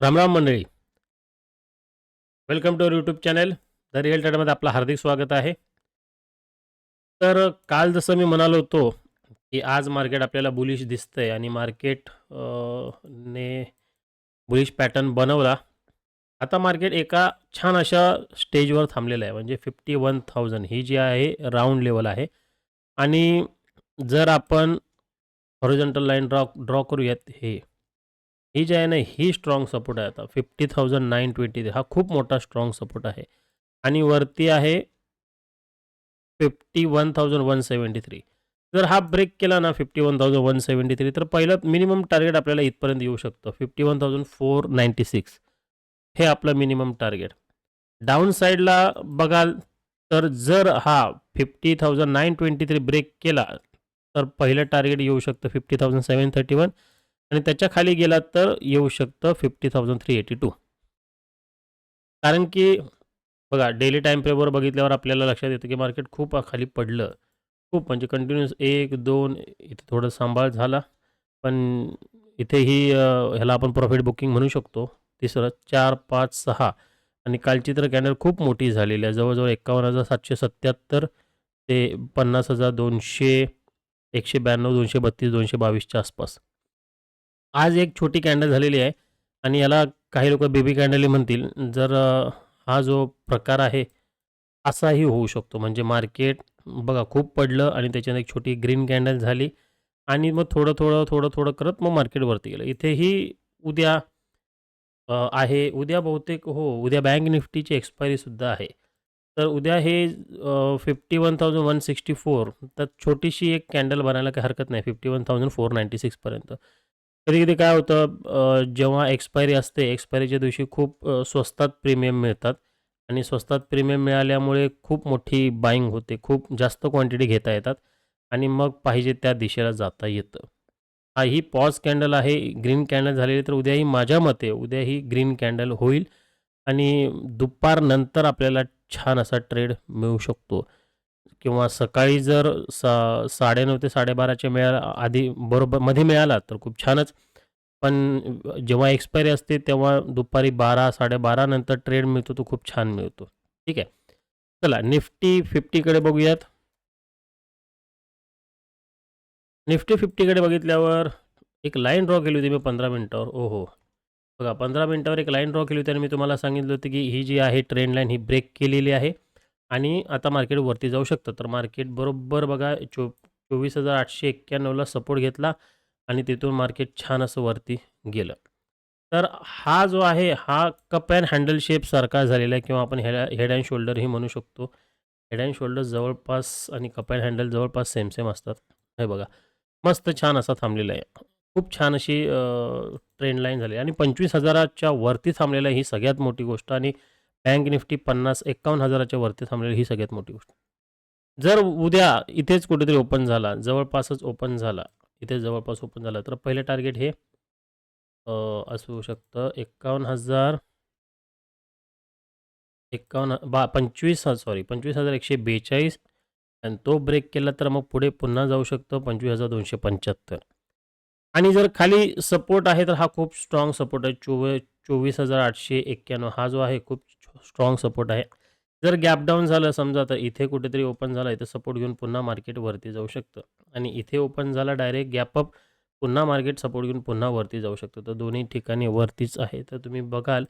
रामराम मंडळी. Welcome to our YouTube channel the real टाटामध्ये आपलं हार्दिक स्वागत आहे. तर काल जसं मी म्हणालो होतो की आज मार्केट आपल्याला बुलिश दिसतंय आणि मार्केट ने बुलिश पॅटर्न बनवला. आता मार्केट एका छान अशा स्टेजवर थांबलेलं आहे. म्हणजे फिफ्टी वन थाउजंड ही जी आहे राऊंड लेवल आहे. आणि जर आपण हॉरिझॉन्टल लाईन ड्रॉ ड्रॉ करूयात हे ही जी आहे ना ही स्ट्रॉंग सपोर्ट आहे आता. फिफ्टी थाउजंड नाईन ट्वेंटी हा खूप मोठा स्ट्रॉंग सपोर्ट आहे. आणि वरती आहे fifty one thousand one seventy three जर हा ब्रेक केला ना fifty one thousand one seventy three तर पहिलं मिनिमम टार्गेट आपल्याला इथपर्यंत येऊ शकतं. Fifty one thousand four ninety six हे आपलं मिनिमम टार्गेट डाऊन साईडला बघाल तर जर हा fifty thousand nine twenty three break केला तर पहिलं टार्गेट येऊ शकतं fifty thousand seven thirty one आणि त्याच्याखाली गेलात तर येऊ शकतं fifty thousand three eighty two कारण की बघा डेली टाईम फ्रेमवर बघितल्यावर आपल्याला लक्षात येतं की मार्केट खूप खाली पडलं. खूप म्हणजे कंटिन्युअस एक दोन इथे थोडं सांभाळ झाला. पण इथेही ह्याला आपण प्रॉफिट बुकिंग म्हणू शकतो. तिसरं चार पाच सहा. आणि कालची तर कॅन्डल खूप मोठी झालेली आहे. जवळजवळ एकावन्न हजार सातशे सत्याहत्तर ते पन्नास हजार दोनशे एकशे ब्याण्णव दोनशे बत्तीस दोनशे बावीसच्या आसपास. आज एक छोटी कॅन्डल झालेली आहे आणि याला काही लोक बेबी कॅन्डलही म्हणतील. जर हा जो प्रकार आहे असाही होऊ शकतो. म्हणजे मार्केट बघा खूप पडलं आणि त्याच्यात एक छोटी ग्रीन कॅन्डल झाली आणि मग थोडं थोडं थोडं थोडं करत मग मार्केटवरती गेलं. इथेही उद्या आहे. उद्या बहुतेक हो उद्या बँक निफ्टीची एक्सपायरीसुद्धा आहे. तर उद्या हे fifty one thousand one sixty four तर छोटीशी एक कॅन्डल बनायला काही हरकत नाही. Fifty one thousand four ninety सिक्सपर्यंत कधी कधी काय होतं जेव्हा एक्सपायरी असते एक्सपायरीच्या दिवशी खूप स्वस्तात प्रीमियम मिळतात. आणि स्वस्तात प्रीमियम मिळाल्यामुळे खूप मोठी बाईंग होते. खूप जास्त क्वांटिटी घेता येतात. आणि मग पाहिजे त्या दिशेला जाता येतं. हा ही पॉज कॅन्डल आहे. ग्रीन कॅन्डल झालेली तर उद्याही माझ्या मते उद्या ही ग्रीन कॅन्डल होईल. आणि दुपारनंतर आपल्याला छान असा ट्रेड मिळू शकतो. किंवा सकाळी जर सा साडेनऊ ते साडेबाराच्या मिळाला आधी बरोबर मध्ये मिळाला तर खूप छानच. पण जेव्हा एक्सपायरी असते तेव्हा दुपारी बारा साडेबारा नंतर ट्रेड मिळतो तो खूप छान मिळतो. ठीक आहे. चला निफ्टी फिफ्टीकडे बघूयात. निफ्टी फिफ्टीकडे बघितल्यावर एक लाईन ड्रॉ केली होती मी पंधरा मिनटावर. ओहो. बघा पंधरा मिनटावर एक लाईन ड्रॉ केली होती आणि मी तुम्हाला सांगितलं होतं की ही जी आहे ट्रेंड लाईन ही ब्रेक केलेली आहे. आणि आता मार्केट वरती जाऊ शकतं. तर मार्केट बरोबर बघा चो चोवीस हजार आठशे एक्क्याण्णवला सपोर्ट घेतला आणि तिथून मार्केट छान असं वरती गेलं. तर हा जो आहे हा कप अँड हँडल शेप सारखा झालेला आहे किंवा आपण हेड हेड अँड शोल्डरही म्हणू शकतो. हेड अँड शोल्डर जवळपास आणि कप अँड हँडल जवळपास सेम सेम असतात. हे बघा मस्त छान असा थांबलेला आहे. खूप छान अशी ट्रेंड लाईन झाली आणि पंचवीस हजाराच्या वरती थांबलेलं आहे ही सगळ्यात मोठी गोष्ट. आणि बँक निफ्टी पन्नास एक्कावन्न हजाराच्या वरती थांबलेली ही सगळ्यात मोठी गोष्ट. जर उद्या इथेच कुठेतरी ओपन झाला जवळपासच ओपन झाला इथे जवळपास ओपन झाला तर पहिलं टार्गेट हे असू शकतं एक्कावन्न हजार एक्कावन्न बा पंचवीस सॉरी पंचवीस हजार एकशे बेचाळीस आणि तो ब्रेक केला तर मग पुढे पुन्हा जाऊ शकतो पंचवीस हजार दोनशे पंच्याहत्तर. आणि जर खाली सपोर्ट आहे तर हा खूप स्ट्रॉंग सपोर्ट आहे. चोवीस चोवीस हजार आठशे एक्क्याण्णव हा जो आहे खूप स्ट्रॉंग सपोर्ट आहे. जर गॅप डाऊन झालं समजा तर इथे कुठेतरी ओपन झाला इथे सपोर्ट घेऊन पुन्हा मार्केट वरती जाऊ शकतं. आणि इथे ओपन झाला डायरेक्ट गॅप अप पुन्हा मार्केट सपोर्ट घेऊन पुन्हा वरती जाऊ शकतं. तर दोन्ही ठिकाणी वरतीच आहे. तर तुम्ही बघाल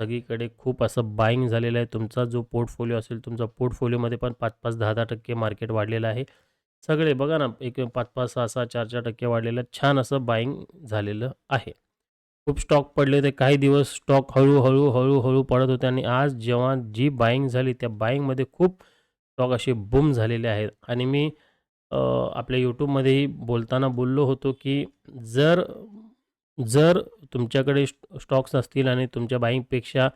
सगळीकडे खूप असं बाईंग झालेलं आहे. तुमचा जो पोर्टफोलिओ असेल तुमचा पोर्टफोलिओमध्ये पण पाच पाच दहा दहा टक्के मार्केट वाढलेलं आहे. सगळे बघा ना एक पाच पाच सहा सहा चार चार टक्के वाढलेलं छान असं बाईंग झालेलं आहे. खूप स्टॉक पडले ते काही दिवस स्टॉक हळूहळू हळूहळू पडत होते आणि आज जेव्हा जी बाईंग झाली त्या बाईंगमध्ये खूप स्टॉक असे बूम झालेले आहेत आणि मी आपल्या यूट्यूबमध्येही बोलताना बोललो होतो की जर जर तुमच्याकडे स्टॉक्स असतील आणि तुमच्या बाईंगपेक्षा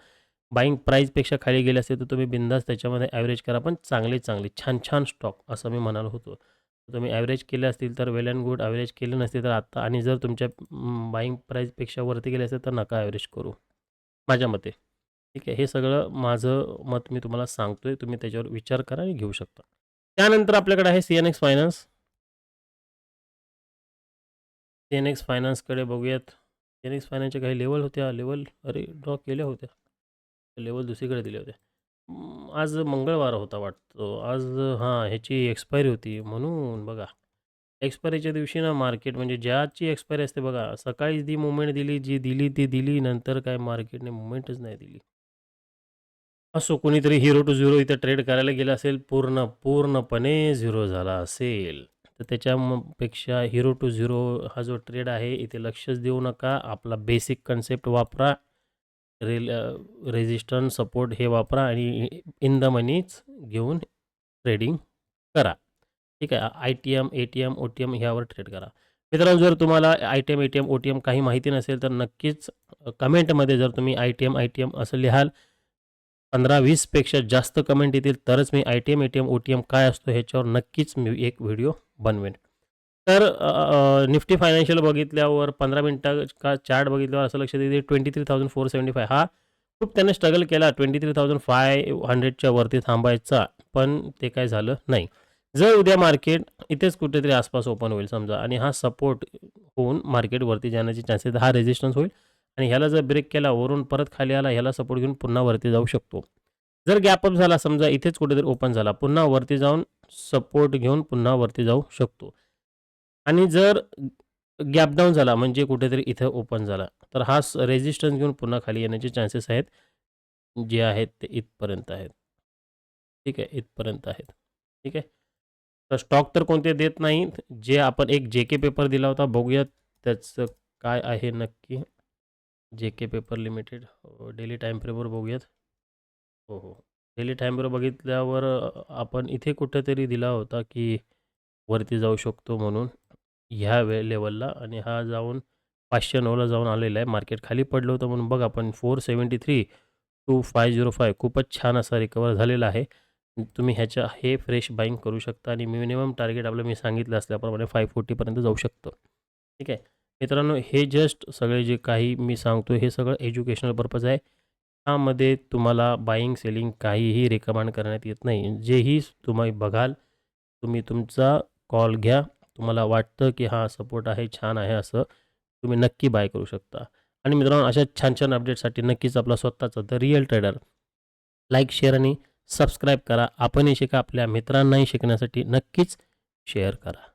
बाईंग प्राईजपेक्षा खाली गेले असते तर तुम्ही बिंदास त्याच्यामध्ये ॲव्हरेज करा. पण चांगले चांगले छान छान स्टॉक असं मी म्हणालो होतो. तुम्ही ॲव्हरेज केले असतील तर वेल अँड गुड ॲव्हरेज केले नसते तर आत्ता. आणि जर तुमच्या बाईंग प्राईजपेक्षा वरती गेले असेल तर नका ॲव्हरेज करू. माझ्या मते. ठीक आहे? हे सगळं माझं मत मी तुम्हाला सांगतोय. तुम्ही त्याच्यावर विचार करा आणि घेऊ शकता. त्यानंतर आपल्याकडे आहे C N X finance C N X फायनान्सकडे बघूयात. सी एन एक्स फायनान्सच्या काही लेवल होत्या? लेवल अरे ड्रॉ केल्या होत्या. लेवल दुसरीकडे दिल्या होत्या. आज मंगळवार होता वाटतो. आज हां ह्याची एक्सपायरी होती म्हणून बघा. एक्सपायरीच्या दिवशी ना मार्केट म्हणजे ज्याची एक्सपायरी असते बघा सकाळी जी मुवमेंट दिली जी दिली ती दिली नंतर काय मार्केटने मुवमेंटच नाही दिली. असो कोणीतरी हिरो टू झिरो इथं ट्रेड करायला गेला असेल पूर्ण पूर्णपणे झिरो झाला असेल. तर त्याच्या म- पेक्षा हिरो टू झिरो हा जो ट्रेड आहे इथे लक्षच देऊ नका. आपला बेसिक कन्सेप्ट वापरा. रेल रेजिस्टन्स सपोर्ट हे वापरा आणि इन द मनीच घेऊन ट्रेडिंग करा. ठीक आहे? I T M A T M O T M ह्यावर ट्रेड करा. मित्रांनो जर तुम्हाला I T M A T M O T M काही माहिती नसेल तर नक्कीच कमेंटमध्ये जर तुम्ही I T M I T M असं लिहाल पंधरा वीसपेक्षा जास्त कमेंट येतील तरच मी I T M A T M O T M काय असतो ह्याच्यावर नक्कीच मी एक व्हिडिओ बनवेन. तर निफ्टी फायनान्शियल बघितल्यावर पंधरा मिनटं का चार्ट बघितल्यावर असं लक्षात येते twenty three thousand four seventy five हा खूप त्याने स्ट्रगल केला ट्वेंटी थ्री थाउजंड फाय हंड्रेडच्या वरती थांबायचा पण ते काय झालं नाही. जर उद्या मार्केट इथेच कुठेतरी आसपास ओपन होईल समजा आणि हा सपोर्ट होऊन मार्केटवरती जाण्याचे चान्सेस हा रेजिस्टन्स होईल आणि ह्याला जर ब्रेक केला वरून परत खाली आला ह्याला सपोर्ट घेऊन पुन्हा वरती जाऊ शकतो. जर गॅपअप झाला समजा इथेच कुठेतरी ओपन झाला पुन्हा वरती जाऊन सपोर्ट घेऊन पुन्हा वरती जाऊ शकतो. आणि जर गॅप डाऊन झाला म्हणजे कुठेतरी इथं ओपन झाला तर हा रेजिस्टन्स घेऊन पुन्हा खाली येण्याचे चान्सेस आहेत जे आहेत ते इथपर्यंत आहेत. ठीक आहे इथपर्यंत आहेत. ठीक आहे? तर स्टॉक तर कोणते देत नाहीत. जे आपण एक जे के पेपर दिला होता बघूयात त्याचं काय आहे नक्की. J K paper limited daily time फ्रेमवर बघूयात. हो हो. डेली टाईमवर बघितल्यावर आपण इथे कुठेतरी दिला होता की वरती जाऊ शकतो म्हणून. ह्या वे लेवलला आणि हा जाऊन पाचशे नऊला जाऊन आलेला आहे. मार्केट खाली पडलं होतं म्हणून बघा आपण four seventy three two five zero five खूपच छान असा रिकवर झालेला आहे. तुम्ही ह्याच्या हे फ्रेश बाईंग करू शकता आणि मिनिमम टार्गेट आपलं मी सांगितलं असल्याप्रमाणे फाय फोर्टीपर्यंत जाऊ शकतं. ठीक आहे? मित्रांनो हे जस्ट सगळे जे काही मी सांगतो हे सगळं एज्युकेशनल पर्पज आहे. ह्यामध्ये तुम्हाला बाईंग सेलिंग काहीही रेकमेंड करण्यात येत नाही. जेही तुम्ही बघाल तुम्ही तुमचा कॉल घ्या. तुम्हाला वाटतं की हा सपोर्ट आहे छान आहे असं तुम्ही नक्की बाय करू शकता. आणि मित्रांनो अशा छान छान अपडेटसाठी नक्कीच आपला स्वतःचा the real trader like share आणि सबस्क्राईब करा. आपणही शिका. आपल्या मित्रांनाही शिकण्यासाठी नक्कीच शेअर करा.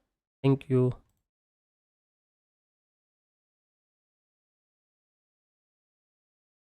थँक्यू